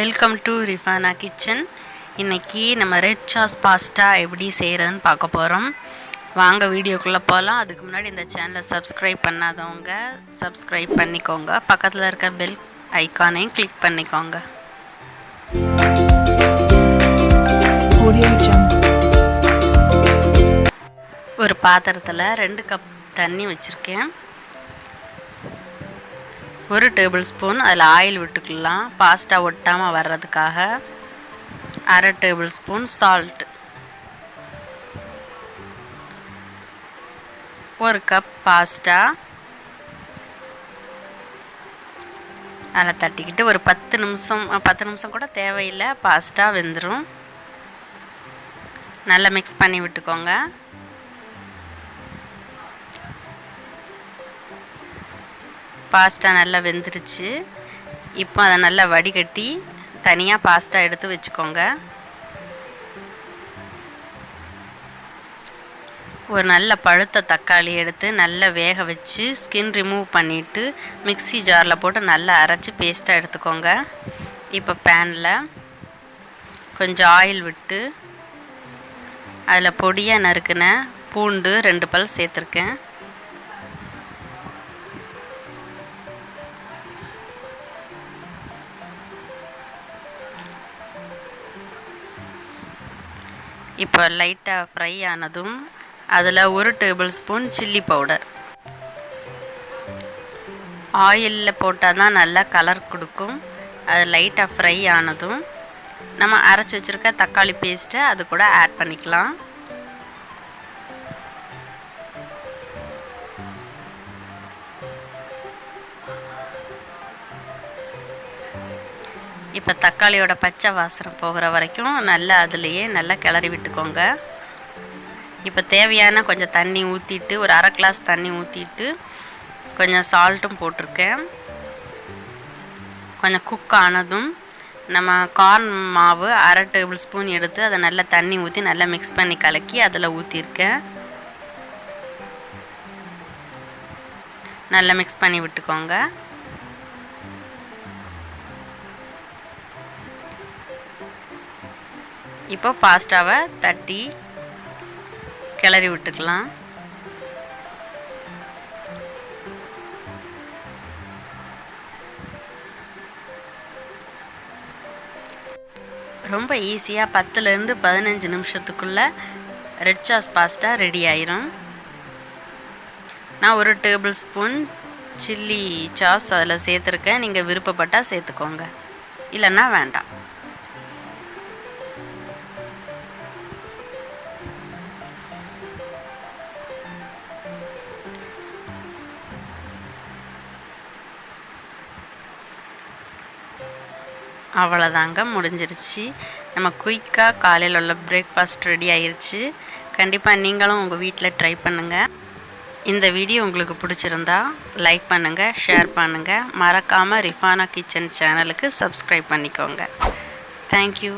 Welcome to Rifana kitchen இன்னைக்கு நம்ம red sauce பாஸ்டா எப்படி செய்கிறதுன்னு பார்க்க போகிறோம் வாங்க வீடியோக்குள்ளே போகலாம் அதுக்கு முன்னாடி இந்த சேனலை சப்ஸ்கிரைப் பண்ணாதவங்க சப்ஸ்கிரைப் பண்ணிக்கோங்க. பக்கத்தில் இருக்க பெல் ஐக்கானையும் கிளிக் பண்ணிக்கோங்க. ஒரு பாத்திரத்தில் ரெண்டு கப் தண்ணி வச்சுருக்கேன். ஒரு டேபிள் ஸ்பூன் அதில் ஆயில் விட்டுக்கலாம் பாஸ்டா ஒட்டாமல் வர்றதுக்காக அரை டேபிள் ஸ்பூன் சால்ட் ஒரு கப் பாஸ்டா. அதில் தட்டிக்கிட்டு ஒரு பத்து நிமிஷம் பத்து நிமிஷம் கூட தேவையில்லை பாஸ்டா வெந்துடும் நல்லா மிக்ஸ் பண்ணி விட்டுக்கோங்க. பாஸ்டா நல்லா வெந்துருச்சு. இப்போ அதை நல்லா வடிகட்டி தனியாக பாஸ்டா எடுத்து வச்சுக்கோங்க. ஒரு நல்ல பழுத்த தக்காளி எடுத்து நல்லா வேக வச்சு ஸ்கின் ரிமூவ் பண்ணிவிட்டு மிக்ஸி ஜாரில் போட்டு நல்லா அரைச்சி பேஸ்ட்டாக எடுத்துக்கோங்க. இப்போ பேனில் கொஞ்சம் ஆயில் விட்டு அதில் பொடியாக நறுக்கின பூண்டு ரெண்டு பல் சேர்த்துருக்கேன். இப்போ லைட்டாக ஃப்ரை ஆனதும் அதில் ஒரு டேபிள் ஸ்பூன் சில்லி பவுடர் ஆயிலில் போட்டால் தான் நல்லா கலர் கொடுக்கும். அது லைட்டாக ஃப்ரை ஆனதும் நம்ம அரைச்சி வச்சுருக்க தக்காளி பேஸ்ட்டை அது கூட ஆட் பண்ணிக்கலாம். இப்போ தக்காளியோட பச்சை வாசனை போகிற வரைக்கும் நல்லா அதுலேயே நல்லா கிளறி விட்டுக்கோங்க. இப்போ தேவையான கொஞ்சம் தண்ணி ஊற்றிட்டு ஒரு அரை கிளாஸ் தண்ணி ஊற்றிட்டு கொஞ்சம் சால்ட்டும் போட்டிருக்கேன். கொஞ்சம் குக் ஆனதும் நம்ம கார்ன் மாவு அரை டேபிள் ஸ்பூன் எடுத்து அதை நல்லா தண்ணி ஊற்றி நல்லா மிக்ஸ் பண்ணி கலக்கி அதில் ஊற்றிருக்கேன் நல்லா மிக்ஸ் பண்ணி விட்டுக்கோங்க. இப்போ பாஸ்டாவை தட்டி கிளறி விட்டுக்கலாம். ரொம்ப ஈஸியாக பத்துலேருந்து பதினஞ்சு நிமிஷத்துக்குள்ளே ரெட் சாஸ் பாஸ்டா ரெடி ஆயிரும். நான் ஒரு டேபிள் ஸ்பூன் சில்லி சாஸ் அதில் சேர்த்துருக்கேன். நீங்கள் விருப்பப்பட்டால் சேர்த்துக்கோங்க. இல்லைன்னா வேண்டாம். அவ்வளோதாங்க முடிஞ்சிருச்சு. நம்ம குயிக்காக காலையில் உள்ள பிரேக்ஃபாஸ்ட் ரெடி ஆயிடுச்சு கண்டிப்பாக நீங்களும் உங்கள் வீட்டில் ட்ரை பண்ணுங்கள் இந்த வீடியோ உங்களுக்கு பிடிச்சிருந்தா லைக் பண்ணுங்கள் ஷேர் பண்ணுங்கள் மறக்காமல் ரிஃபானா கிச்சன் சேனலுக்கு சப்ஸ்கிரைப் பண்ணிக்கோங்க. Thank you